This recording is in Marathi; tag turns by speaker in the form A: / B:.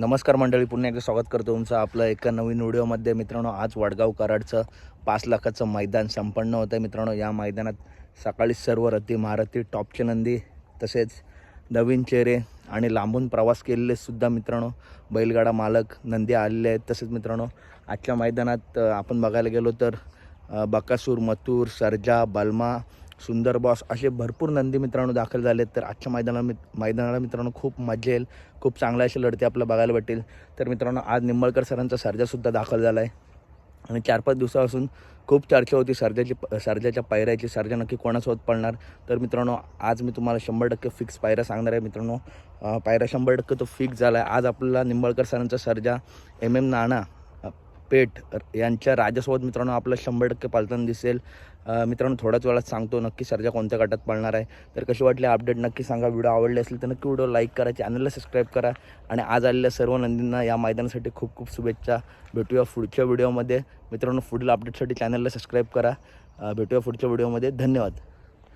A: नमस्कार मंडळी पुन्हा एकदा स्वागत करतो तुमचं आपलं एका नवीन व्हिडिओमध्ये. मित्रांनो आज वडगाव कराडचं पाच लाखाचं मैदान संपन्न होतं आहे मित्रांनो या मैदानात सकाळी सर्व रथी महारथी टॉपचे नंदी तसेच नवीन चेहरे आणि लांबून प्रवास केलेले सुद्धा मित्रांनो बैलगाडा मालक नंदी आलेले आहेत. तसेच मित्रांनो आजच्या मैदानात आपण बघायला गेलो तर बकासूर मथूर सरजा बलमा सुंदर बॉस असे भरपूर नंदी मित्रांनो दाखल झालेत. तर आजच्या मैदानाला मित मैदानाला मित्रांनो खूप मजा येईल. खूप चांगल्या असे लढते आपल्याला बघायला भेटेल तर मित्रांनो आज निंबळकर सरांचा सर्जासुद्धा दाखल झाला आहे आणि चार पाच दिवसापासून खूप चर्चा होती. सर्जाची सर्जाच्या पायऱ्याची सर्जा नक्की कोणासोबत पडणार? तर मित्रांनो आज मी तुम्हाला शंभर टक्के फिक्स पायऱ्या सांगणार आहे मित्रांनो. पायऱ्या शंभर टक्के तो फिक्स झाला आहे आज आपल्याला निंबळकर सरांचा सर्जा एम एम नाणा पेठ यांच्या राजासोबत मित्रांनो आपलं शंभर टक्के पालताना दिसेल. मित्रांनो थोड्याच वेळात सांगतो नक्की सर्जा कोणत्या गटात पळणार आहे. तर कशी वाटली अपडेट नक्की सांगा. व्हिडिओ आवडले असेल तर नक्की व्हिडिओ लाईक करा. चॅनलला सबस्क्राईब करा. आणि आज आलेल्या सर्व नंदींना या मैदानासाठी खूप खूप शुभेच्छा. भेटूया पुढच्या व्हिडिओमध्ये. मित्रांनो पुढील अपडेटसाठी चॅनलला सबस्क्राईब करा. भेटूया पुढच्या व्हिडिओमध्ये. धन्यवाद.